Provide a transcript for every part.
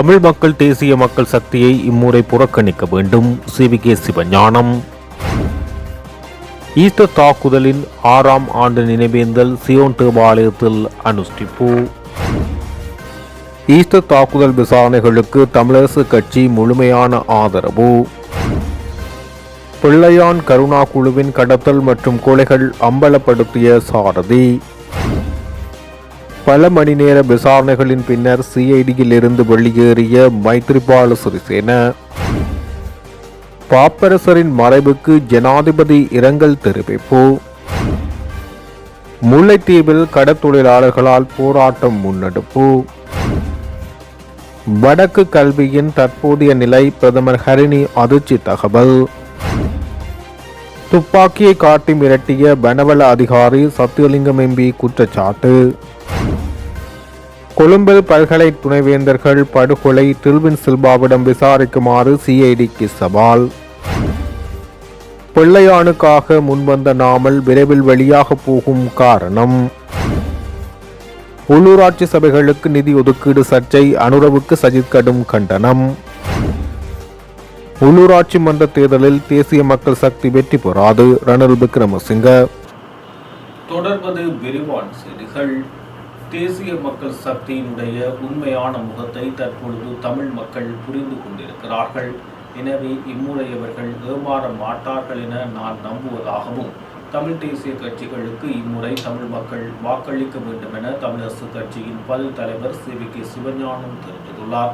தமிழ் மக்கள் தேசிய மக்கள் சக்தியை இம்முறை புறக்கணிக்க வேண்டும். சிவிகே சிவஞானம். ஈஸ்டர் தாக்குதலின் ஆறாம் ஆண்டு நினைவேந்தல் சியோன் தேவாலயத்தில் அனுஷ்டிப்பு. ஈஸ்டர் தாக்குதல் விசாரணைகளுக்கு தமிழரசு கட்சி முழுமையான ஆதரவு. பிள்ளையான் கருணா குழுவின் கடத்தல் மற்றும் கொலைகள் அம்பலப்படுத்திய சாரதி. பல மணி நேர விசாரணைகளின் பின்னர் சிஐடியில் இருந்து வெளியேறிய மைத்ரிபால சிறிசேன. பாப்பரசரின் மறைவுக்கு ஜனாதிபதி இரங்கல் தெரிவிப்பு. முல்லைத்தீவில் கடத்தொழிலாளர்களால் போராட்டம் முன்னெடுப்பு. வடக்கு கல்வியின் தற்போதைய நிலை பிரதமர் ஹரிணி அதிர்ச்சி தகவல். துப்பாக்கியை காட்டி மிரட்டிய வனவள அதிகாரி சத்தியலிங்கம் எம்பி குற்றச்சாட்டு. கொழும்பு பல்கலை துணைவேந்தர்கள் படுகொலை திருவின் சில்பாவிடம் விசாரிக்குமாறு சிஐடிக்கு சவால். பிள்ளையானுக்காக முன்வந்த நாமல் விரைவில் வெளியாக போகும் காரணம். உள்ளூராட்சி சபைகளுக்கு நிதி ஒதுக்கீடு சர்ச்சை அனுரவுக்கு சஜித் கடும் கண்டனம். உள்ளூராட்சி மன்ற தேர்தலில் தேசிய மக்கள் சக்தி வெற்றி பெறாது. ரணில் விக்ரமசிங்க. தொடர்வது விரிவான செய்திகள். தேசிய மக்கள் சக்தியினுடைய உண்மையான முகத்தை தற்பொழுது தமிழ் மக்கள் புரிந்து கொண்டிருக்கிறார்கள். எனவே இம்முறை அவர்கள் ஏமாற மாட்டார்கள் என நான் நம்புவதாகவும் தமிழ் தேசிய கட்சிகளுக்கு இம்முறை தமிழ் மக்கள் வாக்களிக்க வேண்டும் என தமிழரசு கட்சியின் பதில் தலைவர் சி. வி. கே. சிவஞானம் தெரிவித்துள்ளார்.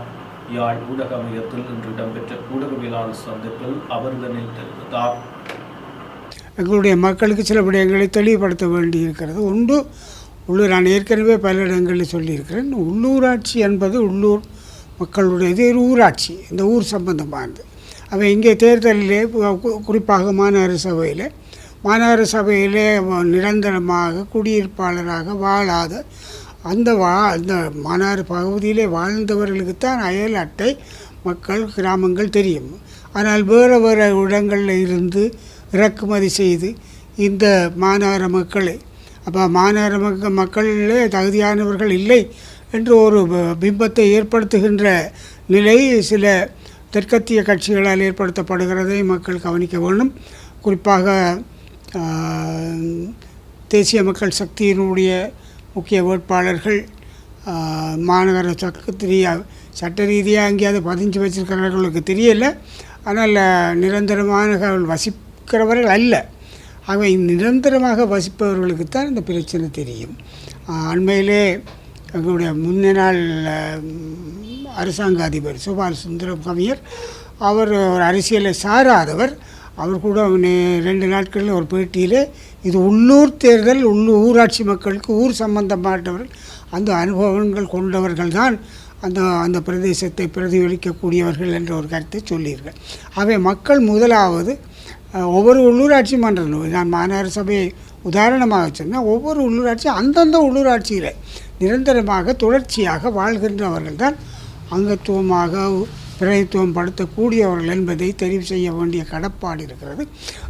யாழ் ஊடக மையத்தில் இன்று இடம்பெற்ற ஊடகவியலாளர் சந்திப்பில் அவர் இதனை தெரிவித்தார். எங்களுடைய மக்களுக்கு சில விடயங்களை தெளிவுபடுத்த வேண்டியிருக்கிறது. ஒன்று உள்ளூர் நான் ஏற்கனவே பல இடங்களில் சொல்லியிருக்கிறேன். உள்ளூராட்சி என்பது உள்ளூர் மக்களுடையது ஊராட்சி இந்த ஊர் சம்பந்தமானது. அவை இங்கே தேர்தலிலே குறிப்பாக மாநகர சபையில் மாநகர சபையிலே நிரந்தரமாக குடியிருப்பாளராக வாழாத அந்த வா அந்த மாநகர பகுதியிலே வாழ்ந்தவர்களுக்குத்தான் அயல் அட்டை மக்கள் கிராமங்கள் தெரியும். ஆனால் வேறு வேறு இடங்களில் இருந்து இறக்குமதி செய்து இந்த மாநகர மக்களை அப்போ மாநகர மக்க மக்களிலே தகுதியானவர்கள் இல்லை என்று ஒரு பிம்பத்தை ஏற்படுத்துகின்ற நிலை சில தெற்கத்திய கட்சிகளால் ஏற்படுத்தப்படுகிறதை மக்கள் கவனிக்க வேண்டும். குறிப்பாக தேசிய மக்கள் சக்தியினுடைய முக்கிய வேட்பாளர்கள் மாநகர சக்கத்திரியா சட்ட ரீதியாக எங்கேயாவது பதிஞ்சு வச்சிருக்கிறவர்களுக்கு தெரியல. ஆனால் நிரந்தரமாக வசிக்கிறவர்கள் அல்ல. ஆகவே நிரந்தரமாக வசிப்பவர்களுக்குத்தான் இந்த பிரச்சனை தெரியும். அண்மையிலே எங்களுடைய முன்ன நாள் அரசாங்க அதிபர் சுபாஷ் சுந்தரம் கவியர் அவர் ஒரு அரசியலை சாராதவர். அவர் கூட ரெண்டு நாட்களில் ஒரு பேட்டியில் இது உள்ளூர் தேர்தல் உள்ளூர் ஊராட்சி மக்களுக்கு ஊர் சம்பந்தப்பட்டவர்கள் அந்த அனுபவங்கள் கொண்டவர்கள் தான் அந்த அந்த பிரதேசத்தை பிரதிபலிக்கக்கூடியவர்கள் என்ற ஒரு கருத்தை சொல்லியிருக்கேன் அவை மக்கள் முதலாவது ஒவ்வொரு உள்ளூராட்சி மன்றம் நான் மாநகர சபையை உதாரணமாக சொன்னால் ஒவ்வொரு உள்ளூராட்சி அந்தந்த உள்ளூராட்சியில் நிரந்தரமாக தொடர்ச்சியாக வாழ்கின்றவர்கள் தான் அங்கத்துவமாக பிரதித்துவம் படுத்தக்கூடியவர்கள் என்பதை தெரிவு செய்ய வேண்டிய கடப்பாடு இருக்கிறது.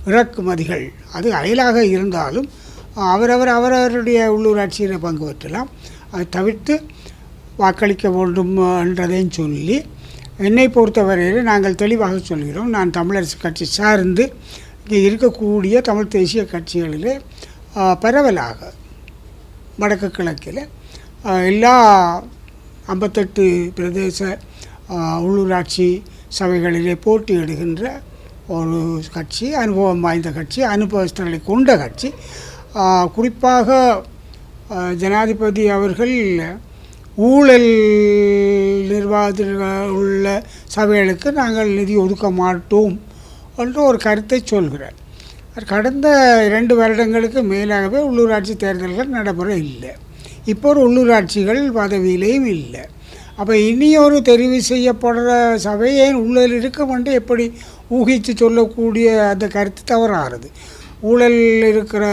இறக்குமதிகள் அது அயலாக இருந்தாலும் அவரவர் அவரவருடைய உள்ளூராட்சியில் பங்கு பெற்றலாம். அதை தவிர்த்து வாக்களிக்க வேண்டும் என்றதையும் சொல்லி என்னை பொறுத்தவரையில் நாங்கள் தெளிவாக சொல்கிறோம் நான் தமிழரசு கட்சி சார்ந்து இங்கே இருக்கக்கூடிய தமிழ் தேசிய கட்சிகளிலே பரவலாக வடக்கு கிழக்கில் எல்லா ஐம்பத்தெட்டு பிரதேச உள்ளூராட்சி சபைகளிலே போட்டியிடுகின்ற ஒரு கட்சி அனுபவம் வாய்ந்த கட்சி அனுபவஸ்தர்களை கொண்ட கட்சி. குறிப்பாக ஜனாதிபதி அவர்கள் ஊழல் நிர்வாகத்தில் உள்ள சபைகளுக்கு நாங்கள் நிதி ஒதுக்க மாட்டோம் என்று ஒரு கருத்தை சொல்கிறார். கடந்த இரண்டு வருடங்களுக்கு மேலாகவே உள்ளூராட்சி தேர்தல்கள் நடைமுறை இல்லை. இப்போ ஒரு உள்ளூராட்சிகள் பதவியிலேயும் இல்லை. அப்போ இனி ஒரு தெரிவு செய்யப்படுற சபை ஏன் உள்ளில் இருக்கும் என்று எப்படி ஊகித்து சொல்லக்கூடிய அந்த கருத்து தவறாகிறது ஊழல் இருக்கிற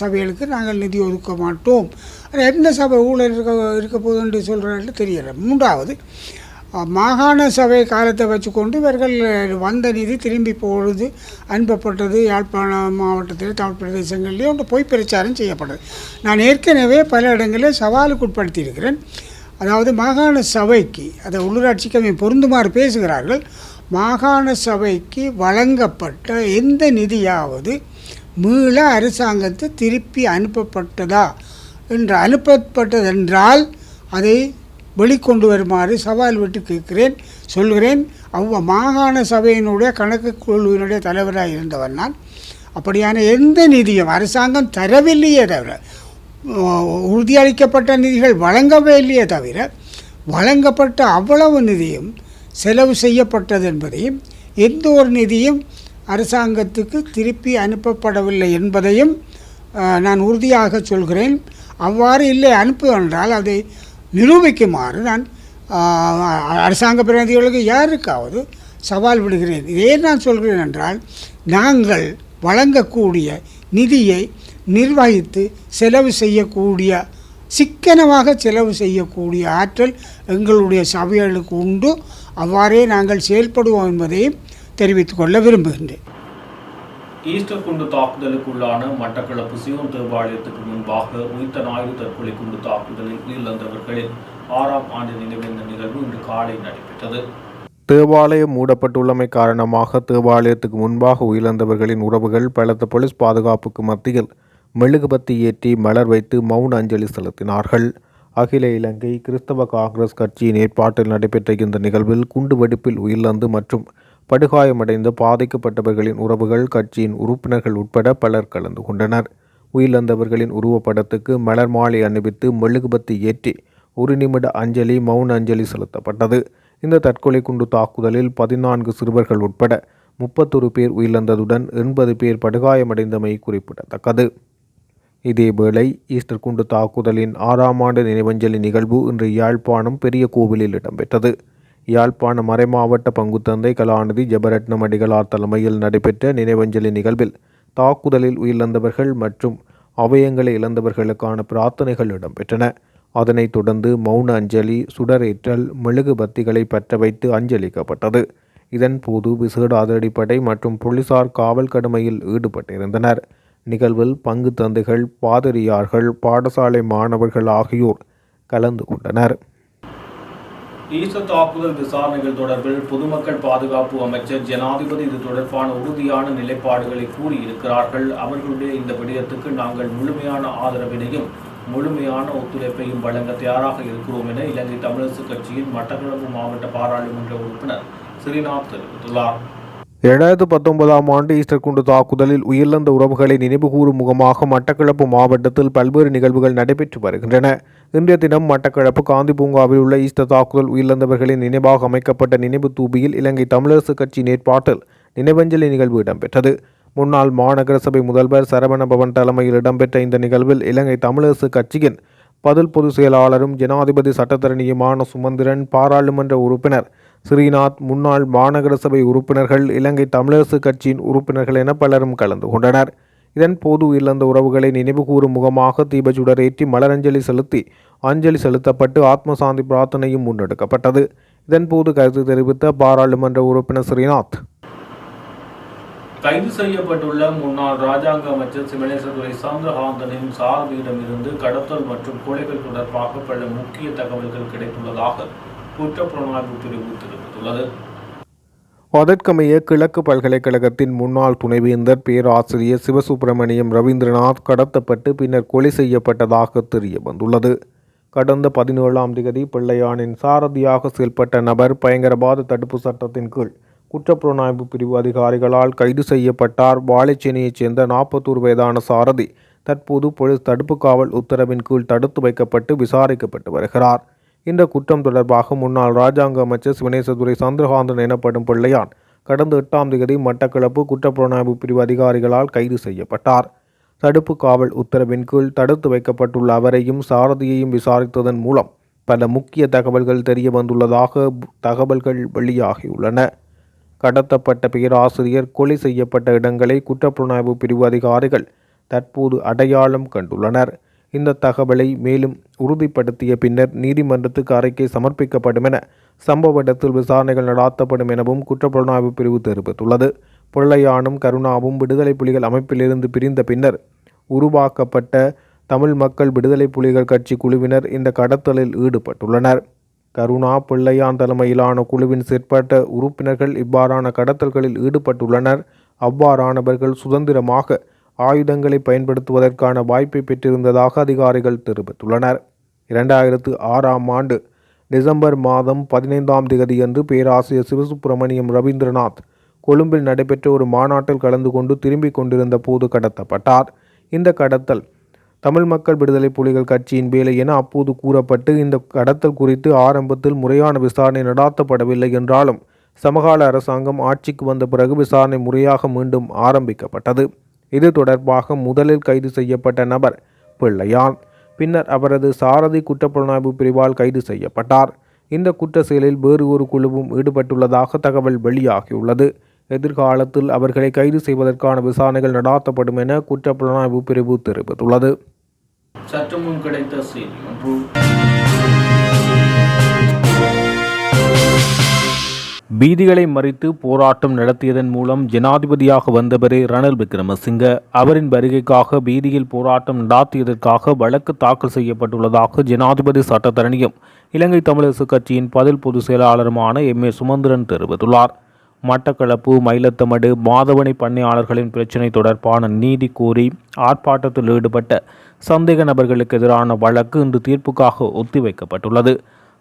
சபைகளுக்கு நாங்கள் நிதி ஒதுக்க மாட்டோம். ஆனா எந்த சபை ஊழல் இருக்க இருக்க போகுதுன்னு சொல்கிறாங்க தெரியல. மூன்றாவது மாகாண சபை காலத்தை வச்சுக்கொண்டு இவர்கள் வந்த நிதி திரும்பி போடுது அனுப்பப்பட்டது யாழ்ப்பாணம் மாவட்டத்தில் தமிழ் பிரதேசங்கள்லேயும் ஒன்று போய் பிரச்சாரம் செய்யப்படுது நான் ஏற்கனவே பல இடங்களில் சவாலுக்கு உட்படுத்தியிருக்கிறேன். அதாவது மாகாண சபைக்கு அதை உள்ளூராட்சிக்கு பொருந்துமாறு பேசுகிறார்கள். மாகாண சபைக்கு வழங்கப்பட்ட எந்த நிதியாவது மீள அரசாங்கத்தை திருப்பி அனுப்பப்பட்டதா? என்று அனுப்பப்பட்டதென்றால் அதை வெளிக்கொண்டு வருமாறு சவால் விட்டு கேட்கிறேன் சொல்கிறேன். அவ்வ மாகாண சபையினுடைய கணக்கு குழுவினுடைய தலைவராக இருந்தவர் நான். அப்படியான எந்த நிதியும் அரசாங்கம் தரவில்லையே தவிர உறுதியளிக்கப்பட்ட நிதிகள் வழங்கவே இல்லையே தவிர வழங்கப்பட்ட அவ்வளவு நிதியும் செலவு செய்யப்பட்டது என்பதையும் எந்த ஒரு நிதியும் அரசாங்கத்துக்கு திருப்பி அனுப்பப்படவில்லை என்பதையும் நான் உறுதியாக சொல்கிறேன். அவ்வாறு இல்லை அனுப்பு என்றால் அதை நிரூபிக்குமாறு நான் அரசாங்க பிரதிநிதிகளுக்கு யாருக்காவது சவால் விடுகிறேன். இதே நான் சொல்கிறேன் என்றால் நாங்கள் வழங்கக்கூடிய நிதியை நிர்வகித்து செலவு செய்யக்கூடிய சிக்கனமாக செலவு செய்யக்கூடிய ஆற்றல் எங்களுடைய சபைகளுக்கு உண்டு. அவ்வாறே நாங்கள் செயல்படுவோம் என்பதையும் தெரிவித்துக்கொள்ள விரும்புகின்றேன். ஈஸ்டர் குண்டு தாக்குதலுக்குள்ளான மட்டக்களப்பு சிவன் தேவாலயத்துக்கு முன்பாக உயிர்த்த ஞாயிறு தற்கொலை குண்டு தாக்குதலில் உயிரிழந்தவர்களின் ஆறாம் ஆண்டு நினைவேந்த நிகழ்வு இன்று காலை நடைபெற்றது. தேவாலயம் மூடப்பட்டுள்ளமை காரணமாக தேவாலயத்துக்கு முன்பாக உயிரிழந்தவர்களின் உறவுகள் பலத்த போலீஸ் பாதுகாப்புக்கு மத்தியில் மெழுகுபத்தி ஏற்றி மலர் வைத்து மௌன அஞ்சலி செலுத்தினார்கள். அகில இலங்கை கிறிஸ்தவ காங்கிரஸ் கட்சியின் ஏற்பாட்டில் நடைபெற்ற இந்த நிகழ்வில் குண்டுவெடிப்பில் உயிரிழந்து மற்றும் படுகாயமடைந்த பாதிக்கப்பட்டவர்களின் உறவுகள் கட்சியின் உறுப்பினர்கள் உட்பட பலர் கலந்து கொண்டனர். உயிரிழந்தவர்களின் உருவப்படத்துக்கு மலர் மாலை அணிவித்து மெழுகுபத்தி ஏற்றி ஒரு நிமிட அஞ்சலி மௌன அஞ்சலி செலுத்தப்பட்டது. இந்த தற்கொலை குண்டு தாக்குதலில் பதினான்கு சிறுவர்கள் உட்பட முப்பத்தொரு பேர் உயிரிழந்ததுடன் எண்பது பேர் படுகாயமடைந்தமை குறிப்பிடத்தக்கது. இதேவேளை ஈஸ்டர் குண்டு தாக்குதலின் ஆறாம் ஆண்டு நினைவஞ்சலி நிகழ்வு இன்று யாழ்ப்பாணம் பெரிய கோவிலில் இடம்பெற்றது. யாழ்ப்பாண மறைமாவட்ட பங்குத்தந்தை கலாநிதி ஜெபரட்னம் அடிகளார் தலைமையில் நடைபெற்ற நினைவஞ்சலி நிகழ்வில் தாக்குதலில் உயிரிழந்தவர்கள் மற்றும் அவயங்களை இழந்தவர்களுக்கான பிரார்த்தனைகள் இடம்பெற்றன. அதனைத் தொடர்ந்து மௌன அஞ்சலி சுடரேற்றல் மெழுகு பத்திகளை பற்ற வைத்து அஞ்சலிக்கப்பட்டது. இதன்போது விசேட அதிரடிப்படை மற்றும் போலீசார் காவல் கடமையில் ஈடுபட்டிருந்தனர். நிகழ்வில் பங்கு தந்தைகள் பாதிரியார்கள் பாடசாலை மாணவர்கள் ஆகியோர் கலந்து கொண்டனர். ஈஸ்டர் தாக்குதல் விசாரணைகள் தொடர்பில் பொதுமக்கள் பாதுகாப்பு அமைச்சர் ஜனாதிபதி இது தொடர்பான உறுதியான நிலைப்பாடுகளை கூறியிருக்கிறார்கள். அவர்களுடைய இந்த விடயத்துக்கு நாங்கள் முழுமையான ஆதரவினையும் முழுமையான ஒத்துழைப்பையும் வழங்க தயாராக இருக்கிறோம் என இலங்கை தமிழரசு கட்சியின் மட்டக்களப்பு மாவட்ட பாராளுமன்ற உறுப்பினர் ஸ்ரீநாத் தெரிவித்துள்ளார். இரண்டாயிரத்து பத்தொன்பதாம் ஆண்டு ஈஸ்டர் குண்டு தாக்குதலில் உயிரிழந்த உறவுகளை நினைவுகூறும் முகமாக மட்டக்களப்பு மாவட்டத்தில் பல்வேறு நிகழ்வுகள் நடைபெற்று வருகின்றன. இன்றைய தினம் மட்டக்களப்பு காந்தி பூங்காவில் உள்ள ஈஸ்டர் தாக்குதல் உயிரிழந்தவர்களின் நினைவாக அமைக்கப்பட்ட நினைவு தூபியில் இலங்கை தமிழரசு கட்சி ஏற்பாட்டில் நினைவஞ்சலி நிகழ்வு இடம்பெற்றது. முன்னாள் மாநகர சபை முதல்வர் சரவண பவன் தலைமையில் இடம்பெற்ற இந்த நிகழ்வில் இலங்கை தமிழரசு கட்சியின் பதில் பொதுச் செயலாளரும் ஜனாதிபதி சட்டத்தரணியுமான சுமந்திரன் பாராளுமன்ற உறுப்பினர் ஸ்ரீநாத் முன்னாள் மாநகர சபை உறுப்பினர்கள் இலங்கை தமிழரசு கட்சியின் உறுப்பினர்கள் என பலரும் கலந்து கொண்டனர். இதன் போது உயிரிழந்த உறவுகளை நினைவுகூறும் முகமாக தீபச்சுடரேற்றி மலரஞ்சலி செலுத்தி அஞ்சலி செலுத்தப்பட்டு ஆத்மசாந்தி பிரார்த்தனையும் முன்னெடுக்கப்பட்டது. இதன்போது கருத்து தெரிவித்த பாராளுமன்ற உறுப்பினர் ஸ்ரீநாத். கைது செய்யப்பட்டுள்ள முன்னாள் ராஜாங்க அமைச்சர் சிவனேசதுரை சந்திரகாந்தனின் சாரதியிடமிருந்து கடத்தல் மற்றும் கொலைகள் தொடர்பாக பல முக்கிய தகவல்கள் கிடைத்துள்ளதாக குற்றப்புலனாய்வு பிரிவு தெரிவித்துள்ளது அதற்கமைய கிழக்கு பல்கலைக்கழகத்தின் முன்னாள் துணைவேந்தர் பேராசிரியர் சிவசுப்பிரமணியம் ரவீந்திரநாத் கடத்தப்பட்டு பின்னர் கொலை செய்யப்பட்டதாக தெரிய வந்துள்ளது கடந்த பதினேழாம் தேதி பிள்ளையானின் சாரதியாக செயல்பட்ட நபர் பயங்கரவாத தடுப்பு சட்டத்தின் கீழ் குற்றப்புலனாய்வு பிரிவு அதிகாரிகளால் கைது செய்யப்பட்டார். வாழைச்சேனையைச் சேர்ந்த நாற்பத்தோரு வயதான சாரதி தற்போது பொலிஸ் தடுப்பு காவல் உத்தரவின் கீழ் தடுத்து வைக்கப்பட்டு விசாரிக்கப்பட்டு வருகிறார். இந்த குற்றம் தொடர்பாக முன்னாள் ராஜாங்க அமைச்சர் சிவனேசதுரை சந்திரகாந்தன் எனப்படும் பிள்ளையான் கடந்த எட்டாம் தேதி மட்டக்களப்பு குற்றப்புலனாய்வு பிரிவு அதிகாரிகளால் கைது செய்யப்பட்டார். தடுப்பு காவல் உத்தரவின் கீழ் தடுத்து வைக்கப்பட்டுள்ள அவரையும் சாரதியையும் விசாரித்ததன் மூலம் பல முக்கிய தகவல்கள் தெரிய வந்துள்ளதாக தகவல்கள் வெளியாகியுள்ளன. கடத்தப்பட்ட பேராசிரியர் கொலை செய்யப்பட்ட இடங்களை குற்றப்புலனாய்வு பிரிவு அதிகாரிகள் தற்போது அடையாளம் கண்டுள்ளனர். இந்த தகவலை மேலும் உறுதிப்படுத்திய பின்னர் நீதிமன்றத்துக்கு அறிக்கை சமர்ப்பிக்கப்படும் என சம்பவ இடத்தில் விசாரணைகள் நடாத்தப்படும் எனவும் குற்றப்புலனாய்வு பிரிவு தெரிவித்துள்ளது. பொள்ளையானும் கருணாவும் விடுதலை புலிகள் அமைப்பிலிருந்து பிரிந்த பின்னர் உருவாக்கப்பட்ட தமிழ் மக்கள் விடுதலை புலிகள் கட்சி குழுவினர் இந்த கடத்தலில் ஈடுபட்டுள்ளனர். கருணா பிள்ளையான் தலைமையிலான குழுவின் செயற்பட்ட உறுப்பினர்கள் இவ்வாறான கடத்தல்களில் ஈடுபட்டுள்ளனர். அவ்வாறானவர்கள் சுதந்திரமாக ஆயுதங்களை பயன்படுத்துவதற்கான வாய்ப்பை பெற்றிருந்ததாக அதிகாரிகள் தெரிவித்துள்ளனர். இரண்டாயிரத்து ஆறாம் ஆண்டு டிசம்பர் மாதம் பதினைந்தாம் திகதியன்று பேராசிரியர் சிவசுப்பிரமணியம் ரவீந்திரநாத் கொழும்பில் நடைபெற்ற ஒரு மாநாட்டில் கலந்து கொண்டு திரும்பிக் கொண்டிருந்த போது கடத்தப்பட்டார். இந்த கடத்தல் தமிழ் மக்கள் விடுதலை புலிகள் கட்சியின் வேலை என அப்போது கூறப்பட்டு இந்த கடத்தல் குறித்து ஆரம்பத்தில் முறையான விசாரணை நடாத்தப்படவில்லை என்றாலும் சமகால அரசாங்கம் ஆட்சிக்கு வந்த பிறகு விசாரணை முறையாக மீண்டும் ஆரம்பிக்கப்பட்டது. இது தொடர்பாக முதலில் கைது செய்யப்பட்ட நபர் பிள்ளையான். பின்னர் அவரது சாரதி குற்றப்புலனாய்வு பிரிவால் கைது செய்யப்பட்டார். இந்த குற்ற செயலில் வேறு ஒரு குழுவும் ஈடுபட்டுள்ளதாக தகவல் வெளியாகியுள்ளது. எதிர்காலத்தில் அவர்களை கைது செய்வதற்கான விசாரணைகள் நடாத்தப்படும் என குற்றப்புலனாய்வு பிரிவு தெரிவித்துள்ளது. சற்று முன் கிடைத்த செய்தி ஒன்று. பீதிகளை மறித்து போராட்டம் நடத்தியதன் மூலம் ஜனாதிபதியாக வந்தவரே ரணில் விக்ரமசிங்க. அவரின் வருகைக்காக பீதியில் போராட்டம் நடாத்தியதற்காக வழக்கு தாக்கல் செய்யப்பட்டுள்ளதாக ஜனாதிபதி சட்டத்தரணியும் இலங்கை தமிழரசு கட்சியின் பதில் பொதுச் செயலாளருமான எம். ஏ. சுமந்திரன் தெரிவித்துள்ளார். மட்டக்களப்பு மயிலத்தமடு மாதவனை பண்ணையாளர்களின் பிரச்சினை தொடர்பான நீதி கோரி ஆர்ப்பாட்டத்தில் ஈடுபட்ட சந்தேக நபர்களுக்கு எதிரான வழக்கு இன்று தீர்ப்புக்காக ஒத்திவைக்கப்பட்டுள்ளது.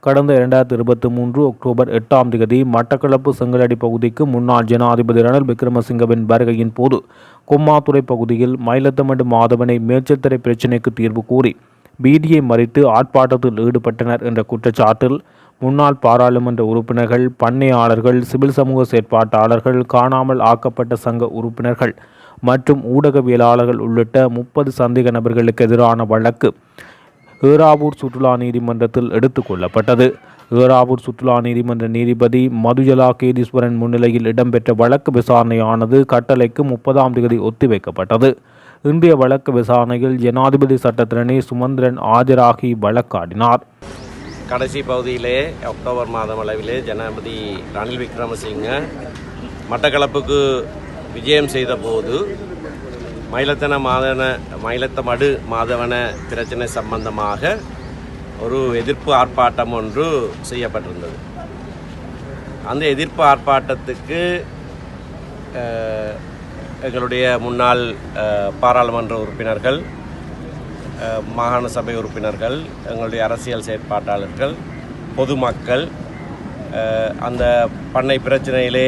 கடந்த இரண்டாயிரத்தி இருபத்தி மூன்று அக்டோபர் எட்டாம் தேதி மட்டக்களப்பு செங்கலடி பகுதிக்கு முன்னாள் ஜனாதிபதி ரணில் விக்ரமசிங்கவின் வருகையின் போது கும்மாத்துறை பகுதியில் மயிலத்தமடு மாதவனை மேல்ச்சத்திரை பிரச்சினைக்கு தீர்வு கூறி பீதியை மறித்து ஆர்ப்பாட்டத்தில் ஈடுபட்டனர் என்ற குற்றச்சாட்டில் முன்னாள் பாராளுமன்ற உறுப்பினர்கள் பண்ணையாளர்கள் சிவில் சமூக செயற்பாட்டாளர்கள் காணாமல் ஆக்கப்பட்ட சங்க உறுப்பினர்கள் மற்றும் ஊடகவியலாளர்கள் உள்ளிட்ட முப்பது சந்தேக நபர்களுக்கு எதிரான வழக்கு ஏறாவூர் சுற்றுலா நீதிமன்றத்தில் எடுத்துக்கொள்ளப்பட்டது கொள்ளப்பட்டது. சுற்றுலா நீதிமன்ற நீதிபதி மதுஜலா கேதீஸ்வரன் முன்னிலையில் இடம்பெற்ற வழக்கு விசாரணையானது கட்டளைக்கு முப்பதாம் தேதி ஒத்திவைக்கப்பட்டது. இன்றைய வழக்கு விசாரணையில் ஜனாதிபதி சட்டத்திரணி சுமந்திரன் ஆஜராகி வழக்காடினார். கடைசி பகுதியிலே அக்டோபர் மாதம் அளவிலே ஜனாதிபதி ரணில் விக்ரமசிங்க மட்டக்களப்புக்கு விஜயம் செய்த போது மயிலத்தன மாதவன மயிலத்தமடு மாதவன பிரச்சனை சம்பந்தமாக ஒரு எதிர்ப்பு ஆர்ப்பாட்டம் ஒன்று செய்யப்பட்டிருந்தது. அந்த எதிர்ப்பு ஆர்ப்பாட்டத்துக்கு எங்களுடைய முன்னாள் பாராளுமன்ற உறுப்பினர்கள் மாகாண சபை உறுப்பினர்கள் எங்களுடைய அரசியல் செயற்பாட்டாளர்கள் பொதுமக்கள் அந்த பண்ணை பிரச்சனையிலே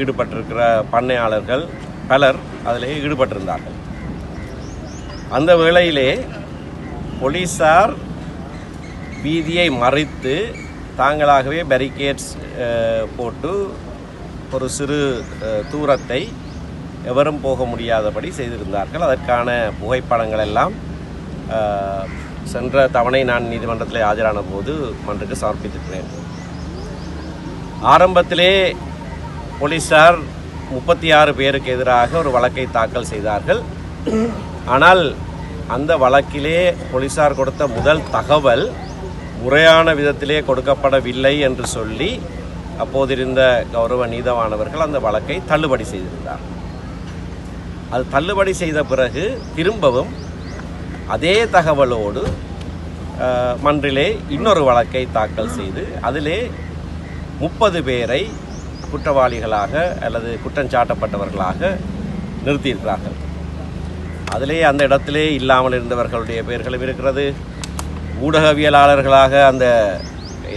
ஈடுபட்டிருக்கிற பண்ணையாளர்கள் பலர் அதிலே ஈடுபட்டிருந்தார்கள். அந்த வேளையிலே போலீஸார் வீதியை மறைத்து தாங்களாகவே பேரிகேட்ஸ் போட்டு ஒரு சிறு தூரத்தை எவரும் போக முடியாதபடி செய்திருந்தார்கள். அதற்கான புகைப்படங்கள் எல்லாம் சென்ற தவணை நான் நீதிமன்றத்தில் ஆஜரான போது மன்றுக்கு சமர்ப்பித்திருக்கிறேன். ஆரம்பத்திலே போலீஸார் முப்பத்தி ஆறு பேருக்கு எதிராக ஒரு வழக்கை தாக்கல் செய்தார்கள். ஆனால் அந்த வழக்கிலே போலீசார் கொடுத்த முதல் தகவல் முறையான விதத்திலே கொடுக்கப்படவில்லை என்று சொல்லி அப்போதிருந்த கௌரவ நீதவானவர்கள் அந்த வழக்கை தள்ளுபடி செய்திருந்தார். அது தள்ளுபடி செய்த பிறகு திரும்பவும் அதே தகவலோடு மன்றிலே இன்னொரு வழக்கை தாக்கல் செய்து அதிலே முப்பது பேரை குற்றவாளிகளாக அல்லது குற்றஞ்சாட்டப்பட்டவர்களாக நிறுத்தியிருக்கிறார்கள். அதிலே அந்த இடத்திலே இல்லாமல் இருந்தவர்களுடைய பெயர்களும் இருக்கிறது. ஊடகவியலாளர்களாக அந்த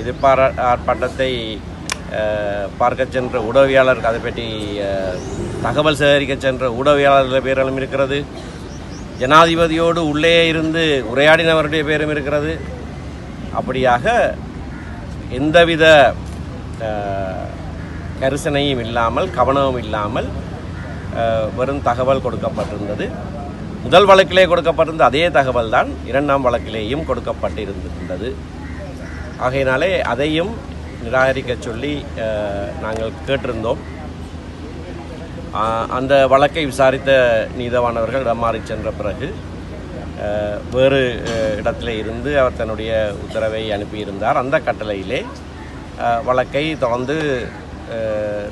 எதிர்பார ஆர்ப்பாட்டத்தை பார்க்க பார்க்கச் சென்ற ஊடகவியலாளருக்கு அதை பற்றி தகவல் சேகரிக்க சென்ற ஊடகவியலாளர்கள் பேர்களும் இருக்கிறது. ஜனாதிபதியோடு உள்ளே இருந்து உரையாடினவருடைய பேரும் இருக்கிறது. அப்படியாக எந்தவித கரிசனையும் இல்லாமல் கவனமும் இல்லாமல் வெறும் தகவல் கொடுக்கப்பட்டிருந்தது. முதல் வழக்கிலே கொடுக்கப்பட்டிருந்த அதே தகவல் தான் இரண்டாம் வழக்கிலேயும் கொடுக்கப்பட்டிருந்திருந்தது ஆகையினாலே அதையும் நிராகரிக்க சொல்லி நாங்கள் கேட்டிருந்தோம். அந்த வழக்கை விசாரித்த நீதவானவர்கள் இடம் மாறி சென்ற பிறகு வேறு இடத்திலே இருந்து அவர் தன்னுடைய உத்தரவை அனுப்பியிருந்தார். அந்த கட்டளையிலே வழக்கை தொடர்ந்து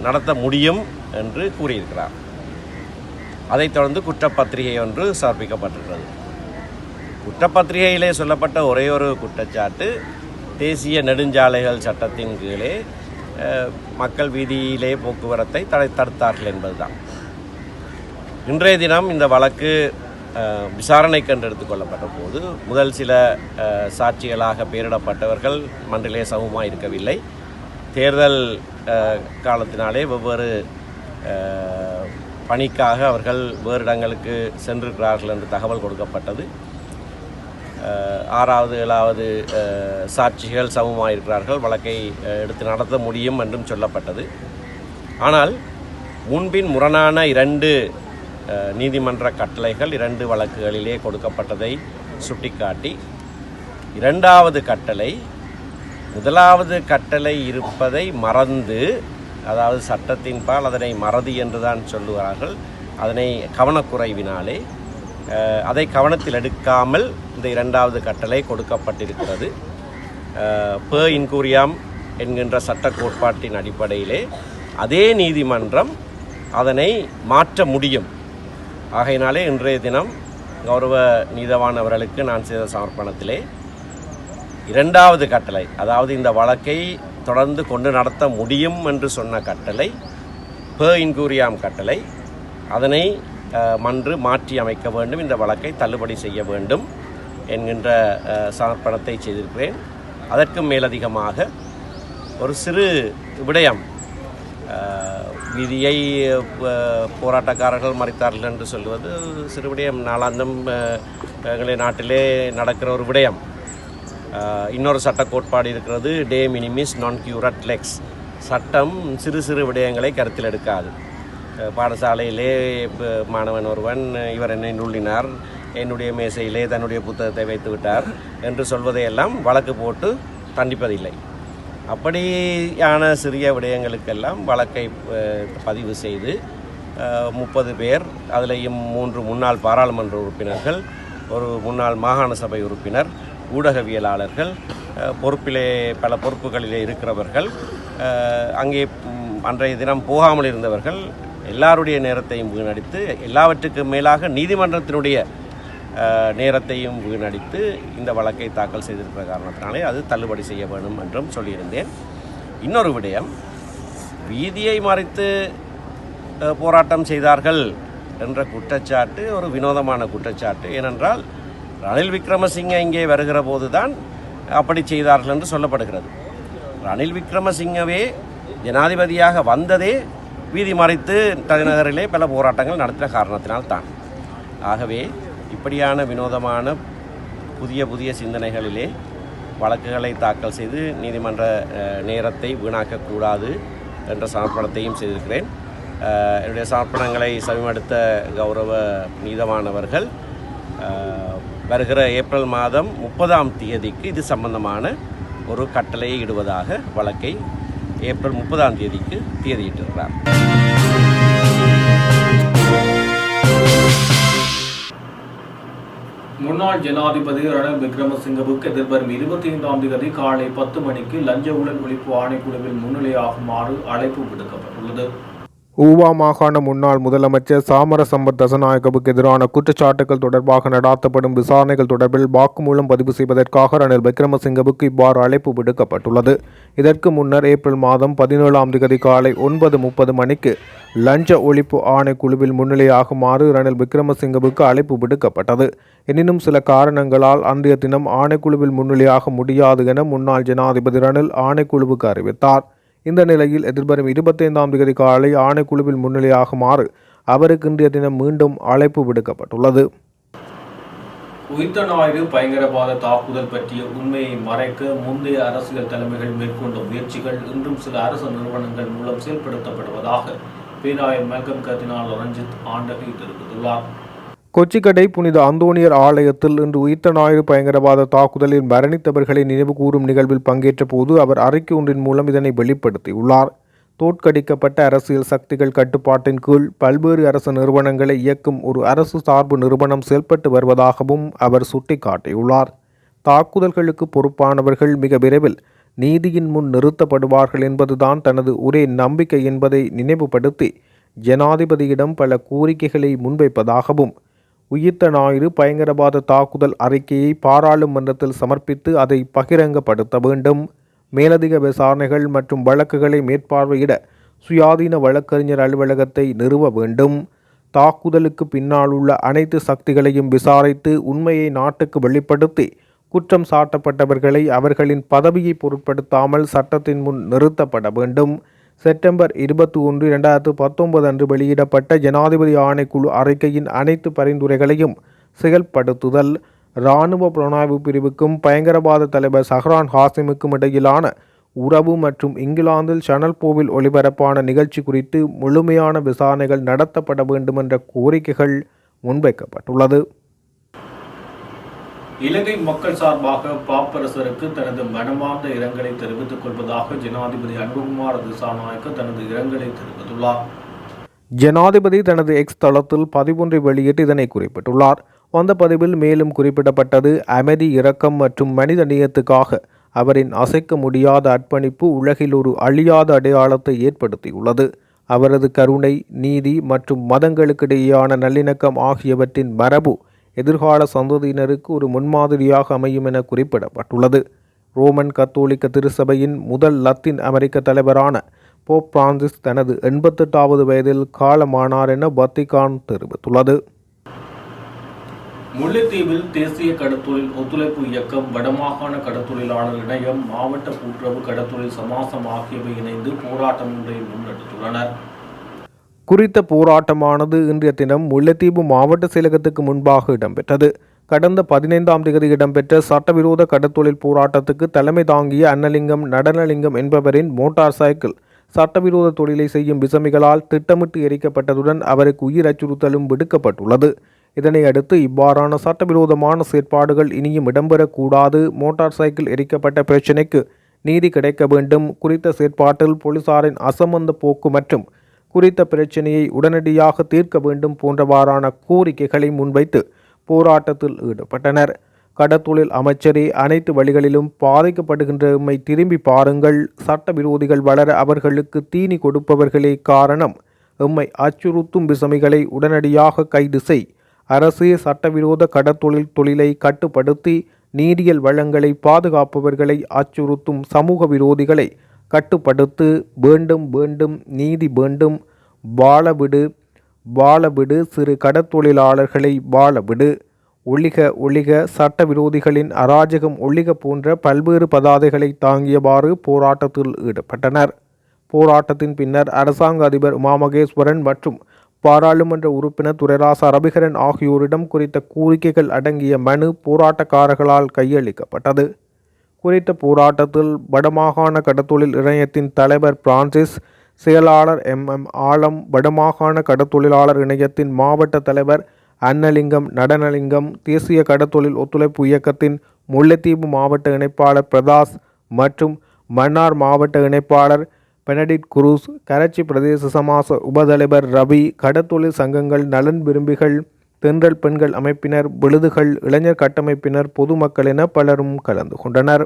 நடத்த முடியும் என்று கூறியிருக்கிறார். அதைத் தொடர்ந்து குற்றப்பத்திரிகை ஒன்று சமர்ப்பிக்கப்பட்டிருக்கிறது குற்றப்பத்திரிகையிலே சொல்லப்பட்ட ஒரே ஒரு குற்றச்சாட்டு தேசிய நெடுஞ்சாலைகள் சட்டத்தின் கீழே மக்கள் வீதியிலே போக்குவரத்தை தடை தடுத்தார்கள் என்பதுதான். இன்றைய தினம் இந்த வழக்கு அஹ், விசாரணைக்கு என்று எடுத்துக்கொள்ளப்பட்ட போது முதல் சில சாட்சிகளாக பெயரிடப்பட்டவர்கள் மன்றிலே சமமாக இருக்கவில்லை. தேர்தல் காலத்தினாலே வெவ்வேறு பணிக்காக அவர்கள் வேறு இடங்களுக்கு சென்றிருக்கிறார்கள் என்று தகவல் கொடுக்கப்பட்டது. ஆறாவது ஏழாவது சாட்சிகள் சமமாக இருக்கிறார்கள். வழக்கை எடுத்து நடத்த முடியும் என்றும் சொல்லப்பட்டது. ஆனால் முன்பின் முரணான இரண்டு நீதிமன்ற கட்டளைகள் இரண்டு வழக்குகளிலே கொடுக்கப்பட்டதை சுட்டிக்காட்டி இரண்டாவது கட்டளை முதலாவது கட்டளை இருப்பதை மறந்து அதாவது சட்டத்தின்பால் அதனை மறதி என்றுதான் சொல்லுவார்கள். அதனை கவனக்குறைவினாலே அதை கவனத்தில் எடுக்காமல் இந்த இரண்டாவது கட்டளை கொடுக்கப்பட்டிருக்கிறது. ப இன்கூரியாம் என்கின்ற சட்ட கோட்பாட்டின் அடிப்படையிலே அதே நீதிமன்றம் அதனை மாற்ற முடியும். ஆகையினாலே இன்றைய தினம் கௌரவ நீதவானவர்களுக்கு நான் செய்த சமர்ப்பணத்திலே இரண்டாவது கட்டளை அதாவது இந்த வழக்கை தொடர்ந்து கொண்டு நடத்த முடியும் என்று சொன்ன கட்டளை பே இன்கூரியாம் கட்டளை அதனை மன்று மாற்றி அமைக்க வேண்டும் இந்த வழக்கை தள்ளுபடி செய்ய வேண்டும் என்கின்ற சமர்ப்பணத்தை செய்திருக்கிறேன். அதற்கும் மேலதிகமாக ஒரு சிறு விடயம் விதியை போராட்டக்காரர்கள் மறைத்தார்கள் என்று சொல்வது சிறு விடயம். நாளாந்தம் எங்களுடைய நாட்டிலே நடக்கிற ஒரு விடயம். இன்னொரு சட்ட கோட்பாடு இருக்கிறது டே மினிமிஸ் நான் கியூரட் லெக்ஸ் சட்டம் சிறு சிறு விடயங்களை கருத்தில் எடுக்காது. பாடசாலையிலே மாணவன் ஒருவன் இவர் என்னை நுள்ளினார் என்னுடைய மேசையிலே தன்னுடைய புத்தகத்தை வைத்து விட்டார் என்று சொல்வதையெல்லாம் வழக்கு போட்டு தண்டிப்பதில்லை. அப்படியான சிறிய விடயங்களுக்கெல்லாம் வழக்கை பதிவு செய்து முப்பது பேர் அதிலேயும் மூன்று முன்னாள் பாராளுமன்ற உறுப்பினர்கள் ஒரு முன்னாள் மாகாண சபை உறுப்பினர் ஊடகவியலாளர்கள் பொறுப்பிலே பல பொறுப்புகளிலே இருக்கிறவர்கள் அங்கே அன்றைய தினம் போகாமல் இருந்தவர்கள் எல்லாருடைய நேரத்தையும் வீணடித்து எல்லாவற்றுக்கும் மேலாக நீதிமன்றத்தினுடைய நேரத்தையும் வீணடித்து இந்த வழக்கை தாக்கல் செய்திருக்கிற காரணத்தினாலே அது தள்ளுபடி செய்ய வேண்டும் என்றும் சொல்லியிருந்தேன். இன்னொரு விடயம் வீதியை மறைத்து போராட்டம் செய்தார்கள் என்ற குற்றச்சாட்டு ஒரு வினோதமான குற்றச்சாட்டு ஏனென்றால் ரணில் விக்ரமசிங்க இங்கே வருகிற போதுதான் அப்படி செய்தார்கள் என்று சொல்லப்படுகிறது. ரணில் விக்ரமசிங்கவே ஜனாதிபதியாக வந்ததே வீதி மறைத்து தலைநகரிலே பல போராட்டங்கள் நடத்தின காரணத்தினால் தான் ஆகவே இப்படியான வினோதமான புதிய புதிய சிந்தனைகளிலே வழக்குகளை தாக்கல் செய்து நீதிமன்ற நேரத்தை வீணாக்கக்கூடாது என்ற சமர்ப்பணத்தையும் செய்திருக்கிறேன். என்னுடைய சமர்ப்பணங்களை சமீபடுத்த கௌரவ நீதமானவர்கள் வருகிற ஏப்ரல் மாதம் முப்பதாம் தேதிக்கு இது சம்பந்தமான ஒரு கட்டளையை இடுவதாக வழக்கை ஏப்ரல் முப்பதாம் தேதிக்கு தேதியிட்டிருக்கிறார். முன்னாள் ஜனாதிபதி ரணில் விக்ரமசிங்கவுக்கு எதிர்வரும் இருபத்தி ஐந்தாம் தேதி காலை பத்து மணிக்கு லஞ்ச ஊழல் ஒழிப்பு ஆணைக்குழுவில் முன்னிலையாகுமாறு அழைப்பு விடுக்கப்பட்டுள்ளது. ஊவா மாகாண முன்னாள் முதலமைச்சர் சாமர சம்பத் தசநாயகவுக்கு எதிரான குற்றச்சாட்டுகள் தொடர்பாக நடாத்தப்படும் விசாரணைகள் தொடர்பில் வாக்குமூலம் பதிவு செய்வதற்காக ரணில் விக்ரமசிங்கவுக்கு இவ்வாறு அழைப்பு விடுக்கப்பட்டுள்ளது. இதற்கு முன்னர் ஏப்ரல் மாதம் பதினேழாம் தேதி காலை ஒன்பது முப்பது மணிக்கு லஞ்ச ஒழிப்பு ஆணைக்குழுவில் முன்னிலையாகுமாறு ரணில் விக்ரமசிங்கவுக்கு அழைப்பு விடுக்கப்பட்டது. எனினும் சில காரணங்களால் அன்றைய தினம் ஆணைக்குழுவில் முன்னிலையாக முடியாது என முன்னாள் ஜனாதிபதி ரணில் ஆணைக்குழுவுக்கு அறிவித்தார். இந்த நிலையில் எதிர்வரும் இருபத்தைந்தாம் தேதி காலை ஆணைக்குழுவில் முன்னிலையாகுமாறு அவருக்கு இன்றைய தினம் மீண்டும் அழைப்பு விடுக்கப்பட்டுள்ளது. உயிர்த்த ஞாயிறு பயங்கரவாத தாக்குதல் பற்றிய உண்மையை மறைக்க முந்தைய அரசியல் தலைமைகள் மேற்கொண்ட முயற்சிகள் இன்றும் சில அரசு நிறுவனங்கள் மூலம் செயல்படுத்தப்படுவதாக பேராயர் மல்கம் கர்தினால் ரஞ்சித் ஆண்டகை தெரிவித்துள்ளார். கொச்சிக்கடை புனித அந்தோனியர் ஆலயத்தில் இன்று உயிர்த்த ஞாயிறு பயங்கரவாத தாக்குதலில் மரணித்தவர்களை நினைவு கூறும் நிகழ்வில் பங்கேற்ற போது அவர் அறிக்கை ஒன்றின் மூலம் இதனை வெளிப்படுத்தியுள்ளார். தோற்கடிக்கப்பட்ட அரசியல் சக்திகள் கட்டுப்பாட்டின் கீழ் பல்வேறு அரசு நிறுவனங்களை இயக்கும் ஒரு அரசு சார்பு நிறுவனம் செயல்பட்டு வருவதாகவும் அவர் சுட்டிக்காட்டியுள்ளார். தாக்குதல்களுக்கு பொறுப்பானவர்கள் மிக விரைவில் நீதியின் முன் நிறுத்தப்படுவார்கள் என்பதுதான் தனது ஒரே நம்பிக்கை என்பதை நினைவுபடுத்தி ஜனாதிபதியிடம் பல கோரிக்கைகளை முன்வைப்பதாகவும் உயிர்த்த ஞாயிறு பயங்கரவாத தாக்குதல் அறிக்கையை பாராளுமன்றத்தில் சமர்ப்பித்து அதை பகிரங்கப்படுத்த வேண்டும். மேலதிக விசாரணைகள் மற்றும் வழக்குகளை மேற்பார்வையிட சுயாதீன வழக்கறிஞர் அலுவலகத்தை நிறுவ வேண்டும். தாக்குதலுக்கு பின்னால் உள்ள அனைத்து சக்திகளையும் விசாரித்து உண்மையை நாட்டுக்கு வெளிப்படுத்தி குற்றம் சாட்டப்பட்டவர்களை அவர்களின் பதவியை பொருட்படுத்தாமல் சட்டத்தின் முன் நிறுத்தப்பட வேண்டும். செப்டம்பர் இருபத்தி ஒன்று இரண்டாயிரத்து பத்தொன்பது அன்று வெளியிடப்பட்ட ஜனாதிபதி ஆணைக்குழு அறிக்கையின் அனைத்து பரிந்துரைகளையும் செயல்படுத்துதல். இராணுவ புலனாய்வு பிரிவுக்கும் பயங்கரவாத தலைவர் சஹ்ரான் ஹாசிமுக்கும் இடையிலான உறவு மற்றும் இங்கிலாந்தில் சனல் போவில் ஒளிபரப்பான நிகழ்ச்சி குறித்து முழுமையான விசாரணைகள் நடத்தப்பட வேண்டுமென்ற கோரிக்கைகள் முன்வைக்கப்பட்டுள்ளது. இலங்கை மக்கள் சார்பாக பாப்பரசருக்கு தனது மனமார்ந்த இரங்கலை தெரிவித்துக் கொள்வதாக ஜனாதிபதி அன்புகுமார் திசாநாயக்க தனது இரங்கலை தெரிவித்துள்ளார். ஜனாதிபதி தனது எக்ஸ் தளத்தில் பதிவொன்றை வெளியிட்டு இதனை குறிப்பிட்டுள்ளார். வந்த பதிவில் மேலும் குறிப்பிடப்பட்டது அமைதி இரக்கம் மற்றும் மனித நேயத்துக்காக அவரின் அசைக்க முடியாத அர்ப்பணிப்பு உலகில் ஒரு அழியாத அடையாளத்தை ஏற்படுத்தியுள்ளது. அவரது கருணை நீதி மற்றும் மதங்களுக்கிடையேயான நல்லிணக்கம் ஆகியவற்றின் மரபு எதிர்கால சந்ததியினருக்கு ஒரு முன்மாதிரியாக அமையும் என குறிப்பிடப்பட்டுள்ளது. ரோமன் கத்தோலிக்க திருச்சபையின் முதல் லத்தீன் அமெரிக்க தலைவரான போப் பிரான்சிஸ் தனது எண்பத்தெட்டாவது வயதில் காலமானார் என வத்திகான் தெரிவித்துள்ளது. முல்லைத்தீவில் தேசிய கடத்தொழில் ஒத்துழைப்பு இயக்கம் வடமாகாண கடத்தொழிலாளர் இணையம் மாவட்ட கூட்டுறவு கடத்தொழில் சமாசம் ஆகியவை இணைந்து போராட்டம் ஒன்றை முன்னெடுத்துள்ளனர். குறித்த போராட்டமானது இன்றைய தினம் முல்லைத்தீவு மாவட்ட செயலகத்துக்கு முன்பாக இடம்பெற்றது. கடந்த பதினைந்தாம் தேதி இடம்பெற்ற சட்டவிரோத கடத்தொழில் போராட்டத்துக்கு தலைமை தாங்கிய அன்னலிங்கம் நடனலிங்கம் என்பவரின் மோட்டார் சைக்கிள் சட்டவிரோத தொழிலை செய்யும் விசமிகளால் திட்டமிட்டு எரிக்கப்பட்டதுடன் அவருக்கு உயிர் அச்சுறுத்தலும் விடுக்கப்பட்டுள்ளது. இதனை அடுத்து இவ்வாறான சட்டவிரோதமான செயற்பாடுகள் இனியும் இடம்பெறக்கூடாது. மோட்டார் சைக்கிள் எரிக்கப்பட்ட பிரச்சினைக்கு நீதி கிடைக்க வேண்டும். குறித்த செயற்பாட்டில் போலீசாரின் அசம்பந்த போக்கு மற்றும் குறித்த பிரச்சினையை உடனடியாக தீர்க்க வேண்டும் போன்றவாறான கோரிக்கைகளை முன்வைத்து போராட்டத்தில் ஈடுபட்டனர். கடத்தொழில் அமைச்சரே அனைத்து வழிகளிலும் பாதிக்கப்படுகின்றமை திரும்பி பாருங்கள். சட்டவிரோதிகள் வளர அவர்களுக்கு தீனி கொடுப்பவர்களே காரணம் எம்மை அச்சுறுத்தும் விசமிகளை உடனடியாக கைது செய். அரசே சட்டவிரோத கடத்தொழில் தொழிலை கட்டுப்படுத்தி நீரியல் வளங்களை பாதுகாப்பவர்களை அச்சுறுத்தும் சமூக விரோதிகளை கட்டுப்படுத்து. வேண்டும் வேண்டும் நீதி வேண்டும். வாழவிடு வாழவிடு சிறு கடத்தொழிலாளர்களை வாழவிடு. ஒளிக ஒளிக சட்டவிரோதிகளின் அராஜகம் ஒழிக போன்ற பல்வேறு பதாதைகளை தாங்கியவாறு போராட்டத்தில் ஈடுபட்டனர். போராட்டத்தின் பின்னர் அரசாங்க அதிபர் உமா மகேஸ்வரன் மற்றும் பாராளுமன்ற உறுப்பினர் துரைராச ரபிகரன் ஆகியோரிடம் குறித்த கோரிக்கைகள் அடங்கிய மனு போராட்டக்காரர்களால் கையளிக்கப்பட்டது. குறித்த போராட்டத்தில் வடமாகாண கடத்தொழில் இணையத்தின் தலைவர் பிரான்சிஸ் செயலாளர் எம். எம். ஆலம் வடமாகாண கடத்தொழிலாளர் இணையத்தின் மாவட்ட தலைவர் அன்னலிங்கம் நடனலிங்கம் தேசிய கடத்தொழில் ஒத்துழைப்பு இயக்கத்தின் முல்லைத்தீவு மாவட்ட இணைப்பாளர் பிரதாஸ் மற்றும் மன்னார் மாவட்ட இணைப்பாளர் பெனடிட் குரூஸ் கரச்சி பிரதேச சமாச உபதலைவர் ரவி கடத்தொழில் சங்கங்கள் நலன் விரும்பிகள் தென்றல் பெண்கள் அமைப்பினர் விழுதுகள் இளைஞர் கட்டமைப்பினர் பொதுமக்கள் என பலரும் கலந்து கொண்டனர்.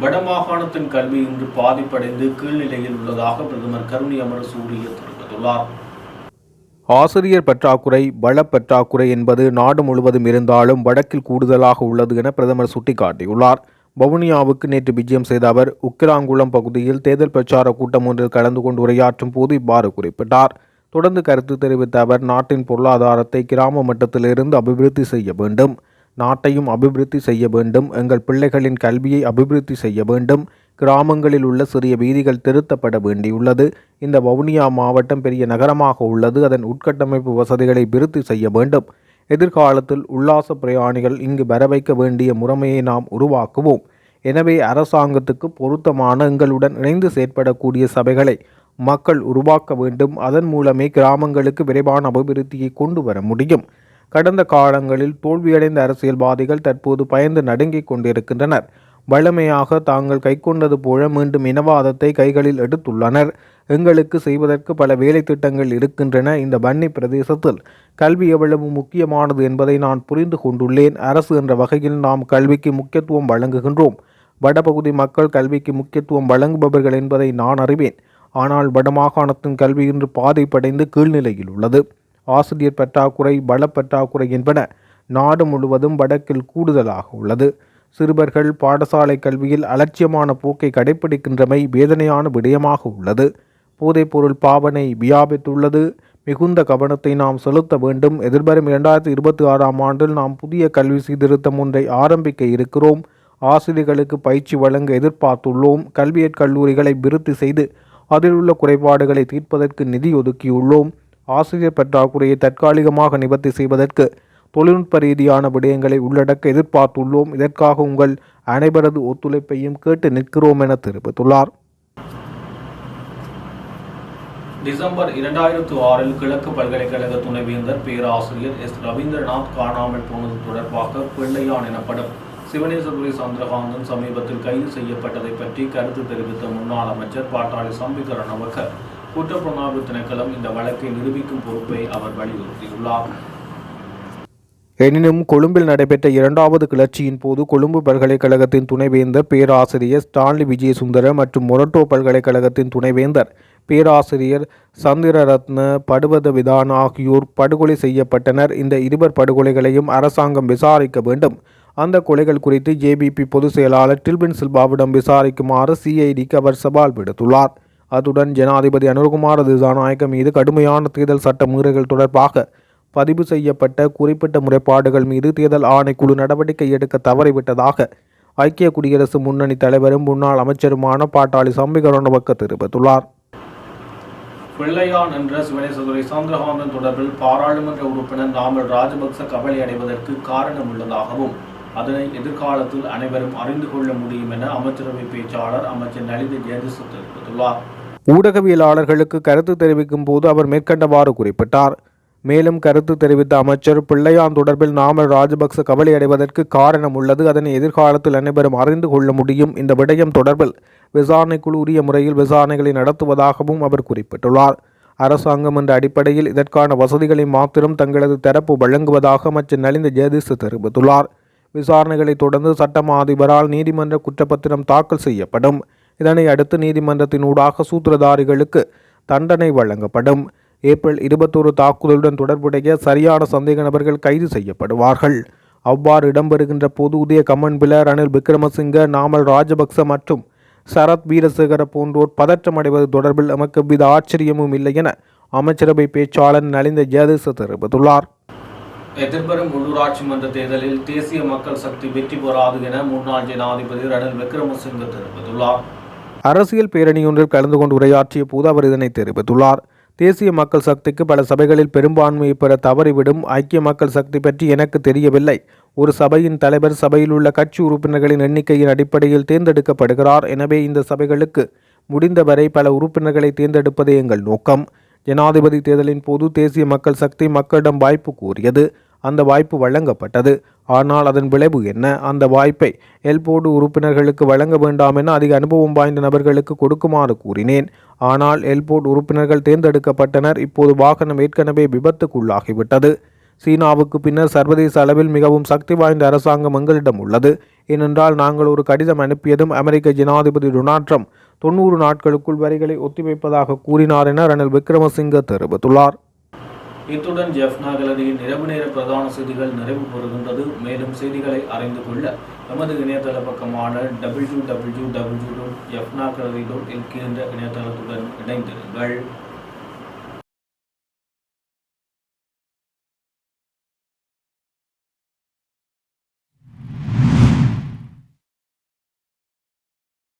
வடமாகாணத்தின் கல்வி இன்று பாதிப்படைந்து கீழ்நிலையில் உள்ளதாக பிரதமர் கருணி அமரசூரிய தெரிவித்துள்ளார். ஆசிரியர் பற்றாக்குறை வளப் பற்றாக்குறை என்பது நாடு முழுவதும் இருந்தாலும் வடக்கில் கூடுதலாக உள்ளது என பிரதமர் சுட்டிக்காட்டியுள்ளார். வவுனியாவுக்கு நேற்று விஜயம் செய்த அவர் உக்கிராங்குளம் பகுதியில் தேர்தல் பிரச்சார கூட்டம் ஒன்றில் கலந்து கொண்டு உரையாற்றும் போது இவ்வாறு குறிப்பிட்டார். தொடர்ந்து கருத்து தெரிவித்த அவர் நாட்டின் பொருளாதாரத்தை கிராம மட்டத்திலிருந்து அபிவிருத்தி செய்ய வேண்டும். நாட்டையும் அபிவிருத்தி செய்ய வேண்டும். எங்கள் பிள்ளைகளின் கல்வியை அபிவிருத்தி செய்ய வேண்டும். கிராமங்களில் உள்ள சிறிய வீதிகள் திருத்தப்பட வேண்டியுள்ளது. இந்த வவுனியா மாவட்டம் பெரிய நகரமாக உள்ளது. அதன் உட்கட்டமைப்பு வசதிகளை விருத்தி செய்ய வேண்டும். எதிர்காலத்தில் உல்லாச பிரயாணிகள் இங்கு பெற வைக்க வேண்டிய முறைமையை நாம் உருவாக்குவோம். எனவே அரசாங்கத்துக்கு பொருத்தமான எங்களுடன் இணைந்து செயற்படக்கூடிய சபைகளை மக்கள் உருவாக்க வேண்டும். அதன் மூலமே கிராமங்களுக்கு விரைவான அபிவிருத்தியை கொண்டு வர முடியும். கடந்த காலங்களில் தோல்வியடைந்த அரசியல்வாதிகள் தற்போது பயந்து நடுங்கிக் கொண்டிருக்கின்றனர். வழமையாக தாங்கள் கைக்கொண்டது போல மீண்டும் இனவாதத்தை கைகளில் எடுத்துள்ளனர். எங்களுக்கு செய்வதற்கு பல வேலை திட்டங்கள் இருக்கின்றன இந்த வன்னி பிரதேசத்தில். கல்வி எவ்வளவு முக்கியமானது என்பதை நான் புரிந்து கொண்டுள்ளேன். அரசு என்ற வகையில் நாம் கல்விக்கு முக்கியத்துவம் வழங்குகின்றோம். வடபகுதி மக்கள் கல்விக்கு முக்கியத்துவம் வழங்குபவர்கள் என்பதை நான் அறிவேன். ஆனால் வடமாகாணத்தின் கல்வி இன்று பாதைப்படைந்து கீழ்நிலையில் உள்ளது. ஆசிரியர் பற்றாக்குறை பலப்பற்றாக்குறை என்பன நாடு முழுவதும் வடக்கில் கூடுதலாக உள்ளது. சிறுவர்கள் பாடசாலை கல்வியில் அலட்சியமான போக்கை கடைபிடிக்கின்றமை வேதனையான விடயமாக உள்ளது. போதைப்பொருள் பாவனை வியாபித்துள்ளது. மிகுந்த கவனத்தை நாம் செலுத்த வேண்டும். எதிர்வரும் இரண்டாயிரத்தி இருபத்தி ஆறாம் ஆண்டில் நாம் புதிய கல்வி சீர்திருத்தம் ஒன்றை ஆரம்பிக்க இருக்கிறோம். ஆசிரியர்களுக்கு பயிற்சி வழங்க எதிர்பார்த்துள்ளோம். கல்வியற் கல்லூரிகளை விருத்தி செய்து அதில் உள்ள குறைபாடுகளை தீர்ப்பதற்கு நிதி ஒதுக்கியுள்ளோம். ஆசிரியர் பற்றாக்குறையை தற்காலிகமாக நிவர்த்தி செய்வதற்கு தொழில்நுட்ப ரீதியான விடயங்களை உள்ளடக்க எதிர்பார்த்துள்ளோம். இதற்காக உங்கள் அனைவரது ஒத்துழைப்பையும் கேட்டு நிற்கிறோம் என தெரிவித்துள்ளார். டிசம்பர் இரண்டாயிரத்து ஆறில் கிழக்கு பல்கலைக்கழக துணைவேந்தர் பேராசிரியர் எஸ். ரவீந்திரநாத் காணாமல் போனது தொடர்பாக பிள்ளையான் எனப்படும் சிவனேசபுரி சந்திரகாந்தன் சமீபத்தில் கைது செய்யப்பட்டதை பற்றி கருத்து தெரிவித்த முன்னாள் அமைச்சர் பாட்டாளி சம்பிக்க ரணவக்க குற்றப்புலனாய்வு திணைக்களம் இந்த வழக்கை நிரூபிக்கும் பொறுப்பை அவர் வலியுறுத்தியுள்ளார். எனினும் கொழும்பில் நடைபெற்ற இரண்டாவது கிளர்ச்சியின் போது கொழும்பு பல்கலைக்கழகத்தின் துணைவேந்தர் பேராசிரியர் ஸ்டான்லி விஜயசுந்தர மற்றும் மொரட்டோ பல்கலைக்கழகத்தின் துணைவேந்தர் பேராசிரியர் சந்திரரத்ன படுவத விதான் ஆகியோர் படுகொலை செய்யப்பட்டனர். இந்த இருவர் படுகொலைகளையும் அரசாங்கம் விசாரிக்க வேண்டும். அந்த கொலைகள் குறித்து ஜேபிபி பொதுச் செயலாளர் டில்பின் சில்பாவிடம் விசாரிக்குமாறு சிஐடிக்கு அவர் சவால் விடுத்துள்ளார். அத்துடன் ஜனாதிபதி அனுர்குமார திசாநாயக்க மீது கடுமையான தேர்தல் சட்ட மீறல்கள் தொடர்பாக பதிவு செய்யப்பட்ட குறிப்பிட்ட முறைப்பாடுகள் மீது தேர்தல் ஆணைக்குழு நடவடிக்கை எடுக்க தவறிவிட்டதாக ஐக்கிய குடியரசு முன்னணி தலைவரும் முன்னாள் அமைச்சருமான பாட்டாளி சம்பிகரணவக்க தெரிவித்துள்ளார். பிள்ளையான் என்ற சிவனேசதுரை சந்திரகாந்தன் தொடர்பில் பாராளுமன்ற உறுப்பினர் நாமல் ராஜபக்ச கவலை அடைவதற்கு காரணம் உள்ளதாகவும் அதனை எதிர்காலத்தில் அனைவரும் அறிந்து கொள்ள முடியும் என அமைச்சரவை பேச்சாளர் அமைச்சர் நளித ஜெயதிச தெரிவித்துள்ளார். ஊடகவியலாளர்களுக்கு கருத்து தெரிவிக்கும் போது அவர் மேற்கண்டவாறு குறிப்பிட்டார். மேலும் கருத்து தெரிவித்த அமைச்சர் பிள்ளையான் தொடர்பில் நாமல் ராஜபக்ச கவலை அடைவதற்கு காரணம் உள்ளது. அதனை எதிர்காலத்தில் அனைவரும் அறிந்து கொள்ள முடியும். இந்த விடயம் தொடர்பில் விசாரணைக்குழு உரிய முறையில் விசாரணைகளை நடத்துவதாகவும் அவர் குறிப்பிட்டுள்ளார். அரசாங்கம் என்ற அடிப்படையில் இதற்கான வசதிகளை மாத்திரம் தங்களது தரப்பு வழங்குவதாக அமைச்சர் நலிந்த ஜெயதிஸ் தெரிவித்துள்ளார். விசாரணைகளை தொடர்ந்து சட்டமா அதிபரால் நீதிமன்ற குற்றப்பத்திரம் தாக்கல் செய்யப்படும். இதனை அடுத்து நீதிமன்றத்தினூடாக சூத்திரதாரிகளுக்கு தண்டனை வழங்கப்படும். ஏப்ரல் இருபத்தோரு தாக்குதலுடன் தொடர்புடைய சரியான சந்தேக நபர்கள் கைது செய்யப்படுவார்கள். அவ்வாறு இடம்பெறுகின்ற போது உதய கமன்பில ரணில் விக்ரமசிங்க நாமல் ராஜபக்ச மற்றும் சரத் வீரசேகர போன்றோர் பதற்றமடைவது தொடர்பில் எமக்கு வித ஆச்சரியமும் இல்லை என அமைச்சரவை பேச்சாளர் நலிந்த ஜெயதேச தெரிவித்துள்ளார். எதிர்வரும் உள்ளூராட்சி மன்ற தேர்தலில் தேசிய மக்கள் சக்தி வெற்றி பெறாது என முன்னாள் ஜனாதிபதி ரணில் விக்ரமசிங்க தெரிவித்துள்ளார். அரசியல் பேரணியொன்றில் கலந்து கொண்டு உரையாற்றிய போது அவர் இதனை தெரிவித்துள்ளார். தேசிய மக்கள் சக்திக்கு பல சபைகளில் பெரும்பான்மையை பெற தவறிவிடும் ஐக்கிய மக்கள் சக்தி பற்றி எனக்கு தெரியவில்லை. ஒரு சபையின் தலைவர் சபையில் உள்ள கட்சி உறுப்பினர்களின் எண்ணிக்கையின் அடிப்படையில் தேர்ந்தெடுக்கப்படுகிறார். எனவே இந்த சபைகளுக்கு முடிந்தவரை பல உறுப்பினர்களை தேர்ந்தெடுப்பதே எங்கள் நோக்கம். ஜனாதிபதி தேர்தலின் போது தேசிய மக்கள் சக்தி மக்களிடம் வாய்ப்பு கூறியது. அந்த வாய்ப்பு வழங்கப்பட்டது. ஆனால் அதன் விளைவு என்ன? அந்த வாய்ப்பை எல்போர்டு உறுப்பினர்களுக்கு வழங்க வேண்டாம் என அதிக அனுபவம் வாய்ந்த நபர்களுக்கு கொடுக்குமாறு கூறினேன். ஆனால் எல்போர்டு உறுப்பினர்கள் தேர்ந்தெடுக்கப்பட்டனர். இப்போது வாகனம் ஏற்கனவே விபத்துக்குள்ளாகிவிட்டது. சீனாவுக்கு பின்னர் சர்வதேச அளவில் மிகவும் சக்தி வாய்ந்த அரசாங்கம் எங்களிடம் உள்ளது. ஏனென்றால் நாங்கள் ஒரு கடிதம் அனுப்பியதும் அமெரிக்க ஜனாதிபதி டொனால்ட் ட்ரம்ப் தொண்ணூறு நாட்களுக்குள் வரிகளை ஒத்திவைப்பதாக கூறினார் என ரணில் விக்ரமசிங்க தெரிவித்துள்ளார். இத்துடன் ஜெஃப்னா கலதியின் இரவு நேர பிரதான செய்திகள் நிறைவு பெறுகின்றது. மேலும் செய்திகளை அறிந்து கொள்ள எமது இணையதள பக்கமான டபிள்யூ டபிள்யூ டபிள்யூ டாட் எஃப்னா கலரி டாட் என்ற இணையதளத்துடன் இணைந்திருங்கள்.